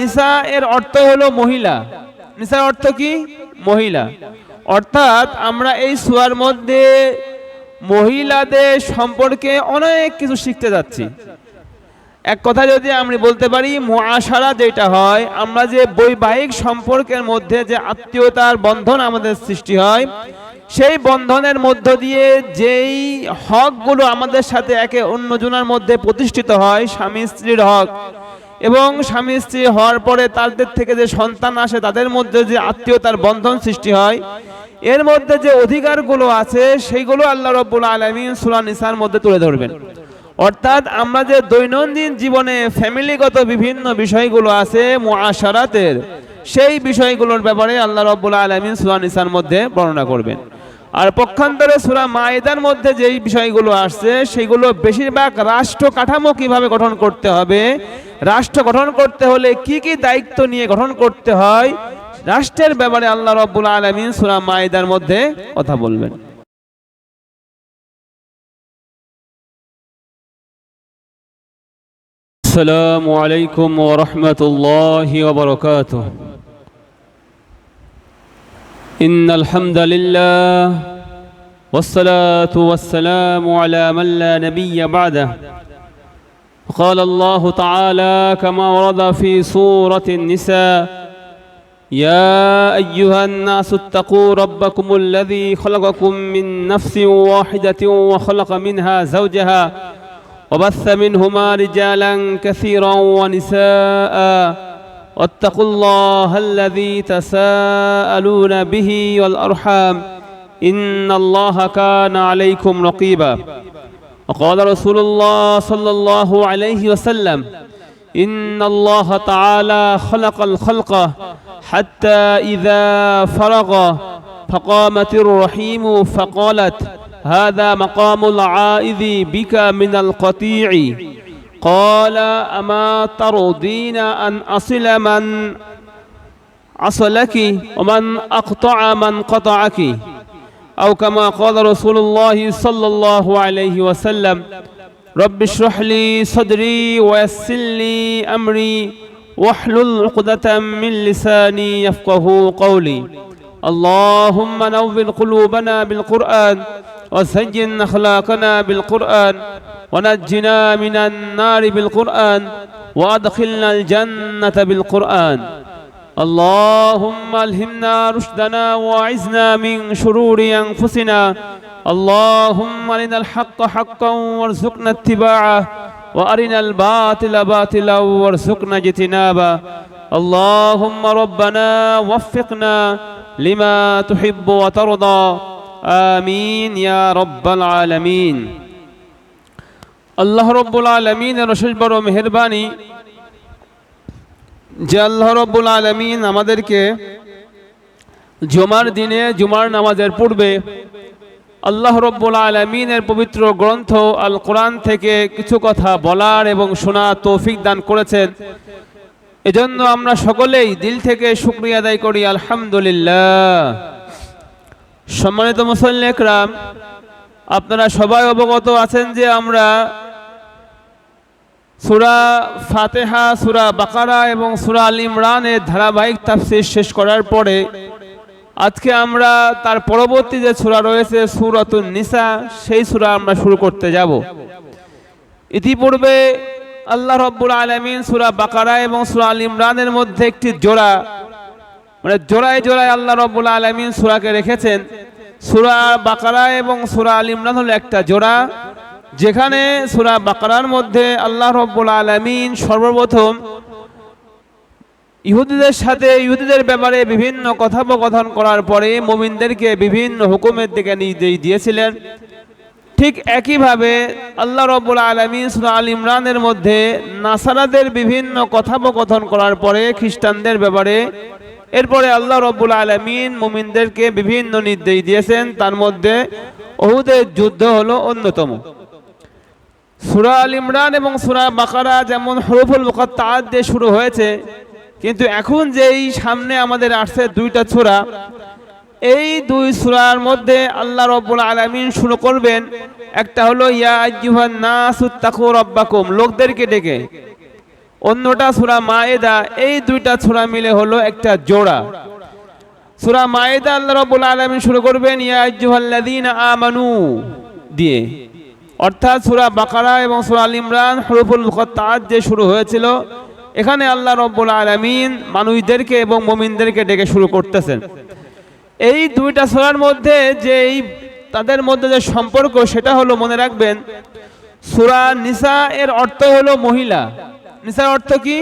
নিসা এর অর্থ হলো মহিলা। নিসার অর্থ কি? মহিলা। অর্থাৎ আমরা এই সুরার মধ্যে মহিলাদের সম্পর্কে অনেক কিছু শিখতে যাচ্ছি। এক কথা যদি আমি বলতে পারি যেটা হয়, আমরা যে বৈবাহিক সম্পর্কের মধ্যে যে আত্মীয়তার বন্ধন আমাদের সৃষ্টি হয়, সেই বন্ধনের মধ্য দিয়ে যেই হকগুলো আমাদের সাথে একে অন্যজনের মধ্যে প্রতিষ্ঠিত হয় স্বামী স্ত্রীর হক এবং স্বামী স্ত্রী হওয়ার পরে তাদের থেকে যে সন্তান আসে, তাদের মধ্যে যে আত্মীয়তার বন্ধন সৃষ্টি হয়, এর মধ্যে যে অধিকারগুলো আছে, সেইগুলো আল্লাহ রব্বুল আলমিন সুরা নিসার মধ্যে তুলে ধরবেন। অর্থাৎ আমরা যে দৈনন্দিন জীবনে ফ্যামিলিগত বিভিন্ন বিষয়গুলো আছে, মুআশারাতের, সেই বিষয়গুলোর ব্যাপারে আল্লাহ রব্বুল আলমিন সুরা নিসার মধ্যে বর্ণনা করবেন। আর পক্ষান্তরে সুরা মায়েদার মধ্যে যেই বিষয়গুলো আসছে, সেগুলো বেশিরভাগ রাষ্ট্র কাঠামো কীভাবে গঠন করতে হবে? রাষ্ট্র গঠন করতে হলে কি কি দায়িত্ব নিয়ে গঠন করতে হয়? রাষ্ট্রের ব্যাপারে আল্লাহ রব্বুল আলমিন সুরা মায়েদার মধ্যে কথা বলবেন। আসসালামু আলাইকুম ওরহমতুল্লাহ বরকাতুহ। إن الحمد لله والصلاة والسلام على من لا نبي بعده. قال الله تعالى كما ورد في سورة النساء يا أيها الناس اتقوا ربكم الذي خلقكم من نفس واحدة وخلق منها زوجها وبث منهما رجالا كثيرا ونساء. واتقوا الله الذي تساءلون به والأرحام إن الله كان عليكم رقيبا. وقال رسول الله صلى الله عليه وسلم إن الله تعالى خلق الخلق حتى إذا فرغ فقامت الرحيم فقالت هذا مقام العائذ بك من القطيع. قال أما ترضين أن أصل من أصلك ومن أقطع من قطعك أو كما قال رسول الله صلى الله عليه وسلم رب اشرح لي صدري ويسر لي أمري واحلل عقدة من لساني يفقه قولي اللهم نور قلوبنا بالقرآن وسجن أخلاقنا بالقرآن ونجنا من النار بالقرآن وأدخلنا الجنة بالقرآن. اللهم ألهمنا رشدنا وأعزنا من شرور أنفسنا. اللهم أرنا الحق حقا وارزقنا اتباعه وأرنا الباطل باطلا وارزقنا اجتنابه. اللهم ربنا وفقنا لما تحب وترضى. আমিন, ইয়া রব্বাল আলামিন। আল্লাহ রব্বুল আলমিনের অশেষ বড় মেহরবানি যে আল্লাহ রব্বুল আমাদেরকে জুমার দিনে, জুমার নামাজের পূর্বে আল্লাহ রব্বুল আলমিনের পবিত্র গ্রন্থ আল কোরআন থেকে কিছু কথা বলার এবং শোনা তৌফিক দান করেছেন। এজন্য আমরা সকলেই দিল থেকে শুক্রিয়া আদায় করি, আলহামদুলিল্লাহ। সম্মানিত মুসল্লেকরাম আপনারা সবাই অবগত আছেন যে আমরা সুরা ফাতেহা, সুরা বাকারা এবং সুরা আল ইমরানের ধারাবাহিক তাফসির শেষ করার পরে আজকে আমরা তার পরবর্তী যে সুরা রয়েছে, সুরাতুন নিসা, সেই সুরা আমরা শুরু করতে যাব। ইতিপূর্বে আল্লাহ রব্বুল আলমিন সুরা বাকারা এবং সুরা আল ইমরানের মধ্যে একটি জোড়া মানে জোড়ায় জোড়ায় আল্লাহ রব্বুল আলমিন সুরাকে রেখেছেন। সুরা বাকারা এবং সুরা আল ইমরান হলো একটা জোড়া, যেখানে সুরা বাকারার মধ্যে আল্লাহ রব্বুল আলমিন সর্বপ্রথম ইহুদিদের সাথে, ইহুদিদের ব্যাপারে বিভিন্ন কথোপকথন করার পরে মোমিনদেরকে বিভিন্ন হুকুমের দিকে নির্দেশ দিয়েছিলেন। ঠিক একইভাবে আল্লাহ রব্বুল আলমিন সুরা আল ইমরানের মধ্যে নাসারাদের বিভিন্ন কথোপকথন করার পরে খ্রিস্টানদের ব্যাপারে এরপরে আল্লাহ রব্বুল আলমিন মুমিনদেরকে বিভিন্ন নির্দেশ দিয়েছেন। তার মধ্যে ওহুদের যুদ্ধ হলো অন্যতম। সুরা আল ইমরান এবং সুরা বাকারা যেমন হরফুল মুকাত্তাআত দিয়ে শুরু হয়েছে, কিন্তু এখন যেই সামনে আমাদের আসছে দুইটা সূরা, এই দুই সুরার মধ্যে আল্লাহ রব্বুল আলামিন শুরু করবেন। একটা হলো, ইয়া আইয়ুহান নাসুত্তাকু রাব্বাকুম লোকদেরকে ডেকে। অন্যটা সুরা মায়েদা, এই দুইটা সূরা মিলে হলো একটা জোড়া। সূরা মায়েদা আল্লাহ রাব্বুল আলামিন শুরু করবেন, ইয়া আমানু দিয়ে। অর্থাৎ সূরা বাকারা এবং সূরা আল ইমরান, হুরুফুল মুকাত্তাআত যে শুরু হয়েছিল। এখানে আল্লাহ রাব্বুল আলামিন মানুষদেরকে এবং মুমিনদেরকে ডেকে শুরু করতেছেন। এই দুইটা সূরার মধ্যে যে এই তাদের মধ্যে যে সম্পর্ক, সেটা হলো মনে রাখবেন, সূরা নিসা এর অর্থ হলো মহিলা। নিসার অর্থ কি?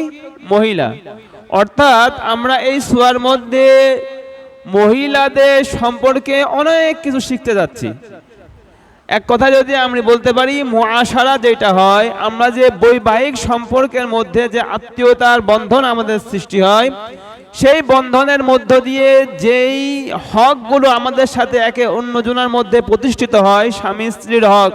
মহিলা। অর্থাৎ আমরা এই সূরার মধ্যে মহিলাদের সম্পর্কে অনেক কিছু শিখতে যাচ্ছি। এক কথা যদি আমি বলতে পারি মুআশারা যেটা হয়, আমরা যে বৈবাহিক সম্পর্কের মধ্যে যে আত্মীয়তার বন্ধন আমাদের সৃষ্টি হয়, সেই বন্ধনের মধ্য দিয়ে যেই হকগুলো আমাদের সাথে একে অন্যজনের মধ্যে প্রতিষ্ঠিত হয় স্বামী স্ত্রীর হক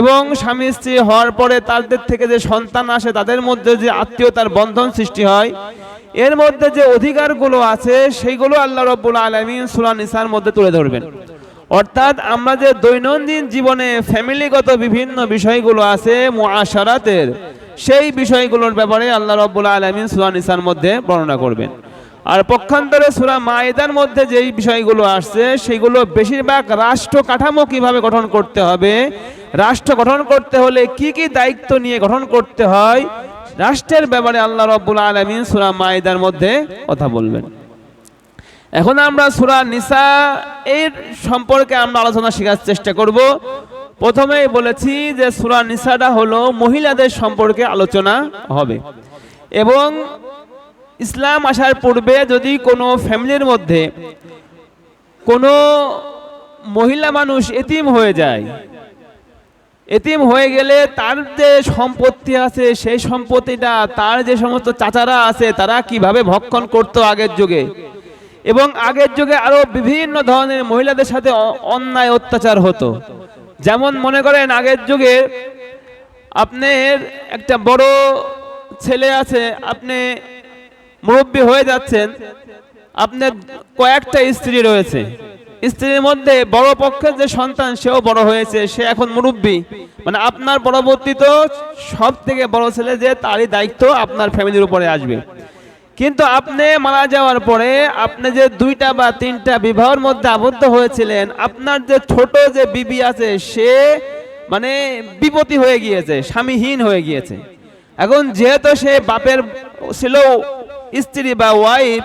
এবং স্বামী স্ত্রী হওয়ার পরে তাদের থেকে যে সন্তান আসে, তাদের মধ্যে যে আত্মীয়তার বন্ধন সৃষ্টি হয়, এর মধ্যে যে অধিকারগুলো আছে, সেইগুলো আল্লাহ রব্বুল আলমিন সুরা নিসার মধ্যে তুলে ধরবেন। অর্থাৎ আমরা যে দৈনন্দিন জীবনে ফ্যামিলিগত বিভিন্ন বিষয়গুলো আছে, মুআশারাতের, সেই বিষয়গুলোর ব্যাপারে আল্লাহ রব্বুল আলমিন সুরা নিসার মধ্যে বর্ণনা করবেন। আর পক্ষান্তরে সুরা মায়েদার মধ্যে যেই বিষয়গুলো আসছে, সেগুলো বেশিরভাগ রাষ্ট্র কাঠামো কীভাবে গঠন করতে হবে, রাষ্ট্র গঠন করতে হলে কি কি দায়িত্ব নিয়ে গঠন করতে হয়, রাষ্ট্রের ব্যাপারে আল্লাহ রব্বুল আলমিন সুরা মায়েদার মধ্যে কথা বলবেন। এখন আমরা সুরা নিসা এর সম্পর্কে আমরা আলোচনা শেখার চেষ্টা করব। প্রথমেই বলেছি যে সুরা নিসাটা হলো মহিলাদের সম্পর্কে আলোচনা হবে। এবং ইসলাম আসার পূর্বে যদি কোনো ফ্যামিলির মধ্যে কোনো মহিলা মানুষ এতিম হয়ে যায়, এতিম হয়ে গেলে তার যে সম্পত্তি আছে, সেই সম্পত্তিটা তার যে সমস্ত চাচারা আছে, তারা কীভাবে ভক্ষণ করতো আগের যুগে? এবং আগের যুগে আরও বিভিন্ন ধরনের মহিলাদের সাথে অন্যায় অত্যাচার হতো। যেমন মনে করেন আগের যুগে আপনার একটা বড় ছেলে আছে, আপনি মুরব্বী হয়ে যাচ্ছেন। আপনার কয়েকটা স্ত্রী রয়েছে। স্ত্রীর মধ্যে বড় পক্ষের যে সন্তান, সেও বড় হয়েছে, সে এখন মুরব্বী। মানে আপনার পরবর্তী তো সব থেকে বড় ছেলে যে, তারই দায়িত্ব আপনার ফ্যামিলির উপরে আসবে। কিন্তু আপনি মারা যাওয়ার পরে আপনি যে দুইটা বা তিনটা বিবাহের মধ্যে আবদ্ধ হয়েছিলেন, আপনার যে ছোট যে বিবি আছে, সে মানে বিপত্তি হয়ে গিয়েছে, স্বামীহীন হয়ে গিয়েছে। এখন যেহেতু সে বাপের ছিল স্ত্রী বা ওয়াইফ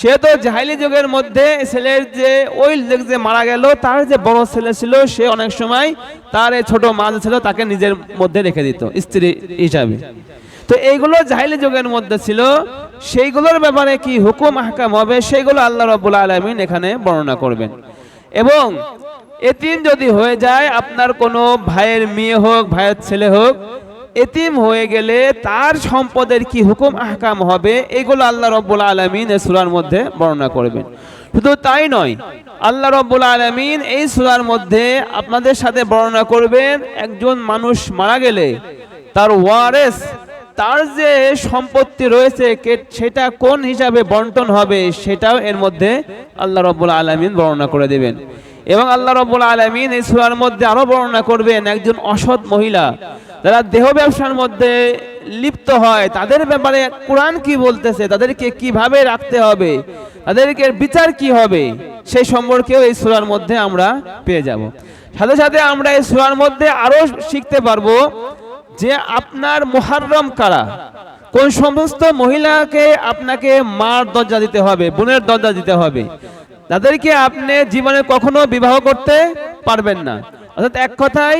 সে তো জাহিলি যুগের মধ্যে ছেলের যে ওই যে মারা গেল, তার যে বড় ছেলে ছিল, সে অনেক সময় তার এই ছোট মা ছিল, তাকে নিজের মধ্যে রেখে দিত, স্ত্রী হিসাবে। তো এইগুলো জাহিলি যুগের মধ্যে ছিল। সেইগুলোর ব্যাপারে কি হুকুম হাকাম হবে, সেইগুলো আল্লাহ রব্বুল আলমিন এখানে বর্ণনা করবেন। এবং এতিম যদি হয়ে যায়, আপনার কোনো ভাইয়ের মেয়ে হোক, ভাইয়ের ছেলে হোক এতিম হয়ে গেলে তার সম্পদের কি হুকুম আহকাম হবে, এগুলো আল্লাহ রব্বুল আলমিন এই সুরার মধ্যে বর্ণনা করবেন। শুধু তাই নয়, আল্লাহ রব্বুল আলমিন এই সুরার মধ্যে আপনাদের সাথে বর্ণনা করবেন, একজন মানুষ মারা গেলে তার ওয়ারেস, তার যে সম্পত্তি রয়েছে সেটা কোন হিসাবে বন্টন হবে, সেটাও এর মধ্যে আল্লাহ রব্বুল আলমিন বর্ণনা করে দেবেন। এবং আল্লাহ রব্বুল আলমিন এই সুরার মধ্যে আরও বর্ণনা করবেন, একজন অসৎ মহিলা যারা দেহ ব্যবসার মধ্যে লিপ্ত হয়, তাদের ব্যাপারে কোরআন কি বলতেছে? তাদেরকে কীভাবে রাখতে হবে? তাদেরকে বিচার কি হবে? সেই সম্পর্কেও এই সুরার মধ্যে আমরা পেয়ে যাব। সাথে সাথে আমরা এই সুরার মধ্যে আরও শিখতে পারব যে আপনার মুহাররম কারা? কোন সমস্ত মহিলাকে আপনাকে মার দরজা দিতে হবে, বোনের দরজা দিতে হবে? তাদেরকে আপনি জীবনে কখনো বিবাহ করতে পারবেন না। অর্থাৎ এক কথায়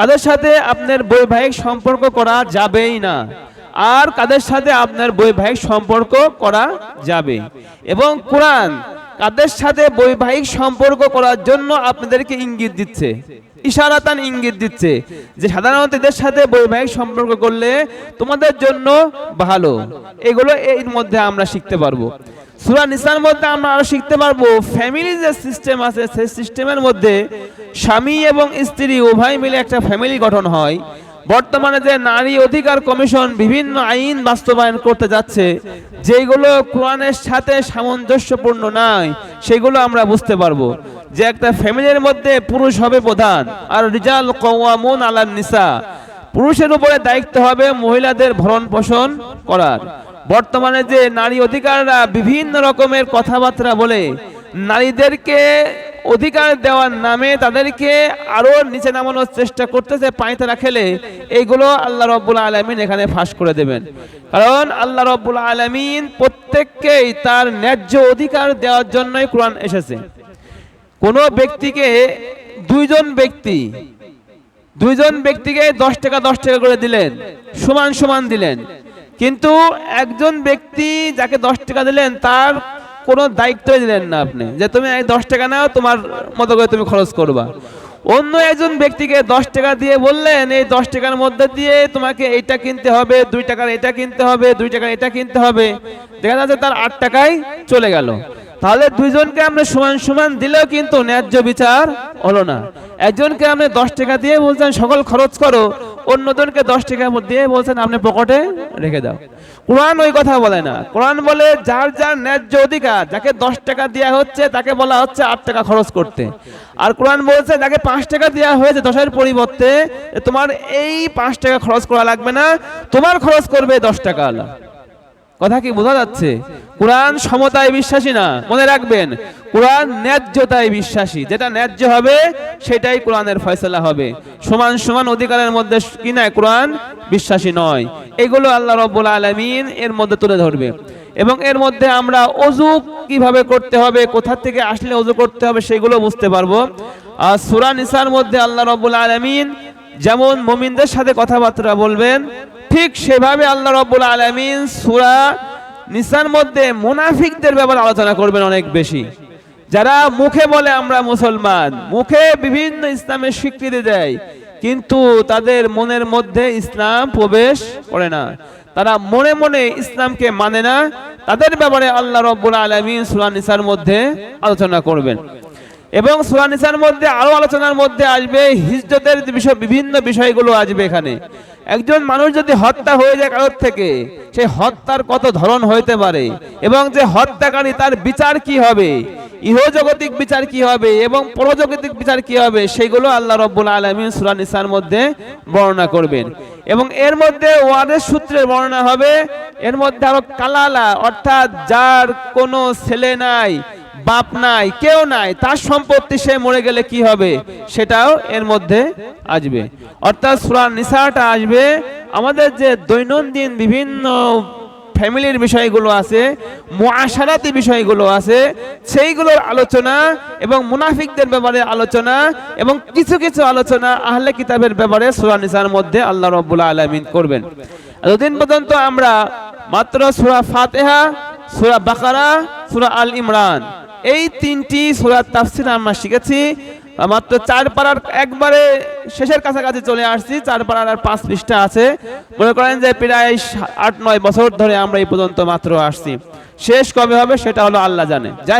কাদের সাথে আপনার বৈবাহিক সম্পর্ক করা যাবেই না? আর কাদের সাথে আপনার বৈবাহিক সম্পর্ক করা যাবে? এবং কোরআন কাদের সাথে বৈবাহিক সম্পর্ক করার জন্য আপনাদেরকে ইঙ্গিত দিচ্ছে? ইশারাতান ইঙ্গিত দিচ্ছে যে সাধারণত এদের সাথে বৈবাহিক সম্পর্ক করলে তোমাদের জন্য ভালো। এগুলো এর মধ্যে আমরা শিখতে পারব। সুরা নিসার মধ্যে আমরা আরও শিখতে পারব ফ্যামিলি যে সিস্টেম আছে, সেই সিস্টেমের মধ্যে স্বামী এবং স্ত্রী উভয় মিলে একটা ফ্যামিলি গঠন হয়। বর্তমানে যে নারী অধিকার কমিশন বিভিন্ন আইন বাস্তবায়ন করতে যাচ্ছে, যেগুলো কোরআনের সাথে সামঞ্জস্যপূর্ণ নয় সেগুলো আমরা বুঝতে পারব। যে একটা ফ্যামিলির মধ্যে পুরুষ হবে প্রধান, আর রিজাল কওয়ামুন আলান নিসা। পুরুষের উপরে দায়িত্ব হবে মহিলাদের ভরণ পোষণ করার। বর্তমানে যে নারী অধিকাররা বিভিন্ন রকমের কথাবার্তা বলে, নারীদেরকে অধিকার দেওয়ার নামে তাদেরকে আরও নিচে নামানোর চেষ্টা করতেছে পায়তারা খেলে, এইগুলো আল্লাহ রব্বুল আলমিন এখানে ফাঁস করে দেবেন। কারণ আল্লাহ রব্বুল আলমিন প্রত্যেককেই তার ন্যায্য অধিকার দেওয়ার জন্যই কোরআন এসেছে। কোনো ব্যক্তিকে দুইজন ব্যক্তি, দুইজন ব্যক্তিকে দশ টাকা দশ টাকা করে দিলেন, সমান সমান দিলেন কিন্তু একজন ব্যক্তি যাকে দশ টাকা দিলেন, তার কোনো দায়িত্বই দিলেন না আপনি। যে তুমি দশ টাকা নাও, তোমার মতো করে তুমি খরচ করবা। অন্য একজন ব্যক্তিকে দশ টাকা দিয়ে বললেন, এই দশ টাকার মধ্যে দিয়ে তোমাকে এইটা কিনতে হবে, দুই টাকার এটা কিনতে হবে, দুই টাকার এটা কিনতে হবে। দেখা যাচ্ছে তার আট টাকায় চলে গেল। তাহলে দুইজনকে আমরা সমান সমান দিলেও কিন্তু ন্যায্য বিচার হলো না। একজনকে আপনি দশ টাকা দিয়ে বলছেন, সকল খরচ করো। অন্যজনকে দশ টাকা দিয়ে বলছেন, আপনি পকেটে রেখে দাও। কোরআন ওই কথা বলে না। কোরআন বলে, যার যার ন্যায্য অধিকার, যাকে দশ টাকা দেওয়া হচ্ছে, তাকে বলা হচ্ছে আট টাকা খরচ করতে। আর কোরআন বলছে, যাকে পাঁচ টাকা দেওয়া হয়েছে দশের পরিবর্তে, তোমার এই পাঁচ টাকা খরচ করা লাগবে না। তোমার খরচ করবে দশ টাকা আলা কথা কি বোঝা যাচ্ছে? কোরআন সমতায় বিশ্বাসী না, মনে রাখবেন, কোরআন ন্যায্যতায় বিশ্বাসী। যেটা ন্যায্য হবে, সেটাই কোরআনের ফয়সলা হবে। সমান সমান অধিকারের মধ্যে কি নয় কোরআন বিশ্বাসী নয়। এগুলো আল্লাহ রব্বুল আলমিন এর মধ্যে তুলে ধরবে। এবং এর মধ্যে আমরা অজু কীভাবে করতে হবে, কোথা থেকে আসলে অজু করতে হবে, সেগুলো বুঝতে পারব। আর সুরা নিসার মধ্যে আল্লাহ রব্বুল আলমিন যেমন মুমিনদের সাথে কথাবার্তা বলবেন ঠিক সেভাবে আল্লাহ রব্বুল আলমিন সুরা নিসার মধ্যে মুনাফিকদের ব্যাপারে আলোচনা করবেন অনেক বেশি। যারা মুখে বলে আমরা মুসলমান, মুখে বিভিন্ন ইসলামের স্বীকৃতি দেয়, কিন্তু তাদের মনের মধ্যে ইসলাম প্রবেশ করে না। তারা মনে মনে ইসলামকে মানে না। তাদের ব্যাপারে আল্লাহ রব্বুল আলমিন সুরা নিসার মধ্যে আলোচনা করবেন। এবং সুরানিসার মধ্যে আরও আলোচনার মধ্যে আসবে, হিজরতের বিষয়, বিভিন্ন বিষয়গুলো আসবে এখানে। একজন মানুষ যদি হত্যা হয়ে যায় কারোর থেকে সেই হত্যার কত ধরন হইতে পারে? এবং যে হত্যাকারী, তার বিচার কি হবে? ইহজগতিক বিচার কি হবে? এবং পরজগতিক বিচার কি হবে? সেগুলো আল্লাহ রব্বুল আলমিন সুরানিসার মধ্যে বর্ণনা করবেন। এবং এর মধ্যে ওয়াদের সূত্রের বর্ণনা হবে, এর মধ্যে আরও কালালা, অর্থাৎ যার কোনো ছেলে নাই বাপ নাই, কেউ নাই, তার সম্পত্তি সে মরে গেলে কি হবে? সেটাও এর মধ্যে আসবে। অর্থাৎ সুরান নিসাটা আসবে। আমাদের যে দৈনন্দিন বিভিন্ন ফ্যামিলির বিষয়গুলো আছে, মুআশারাতি বিষয়গুলো আছে, সেইগুলোর আলোচনা এবং মুনাফিকদের ব্যাপারে আলোচনা এবং কিছু কিছু আলোচনা আহলে কিতাবের ব্যাপারে সূরা নিসার মধ্যে আল্লাহ রাব্বুল আলামিন করবেন। এতদিন পর্যন্ত আমরা মাত্র সূরা ফাতেহা, সূরা বাকারা, সুরা আল ইমরান এই তিনটি সুরার তাফসির আমরা শিখেছি। মাত্র চার পাড়ার একবারে শেষের কাছাকাছি চলে আসছি, চার পাড়ার আর পাঁচ পৃষ্ঠা আছে। মনে করেন যে প্রায় আট, নয় বছর ধরে আমরা এই পর্যন্ত মাত্র আসছি। শেষ কবে হবে সেটা হলো আল্লাহ জানে। যাই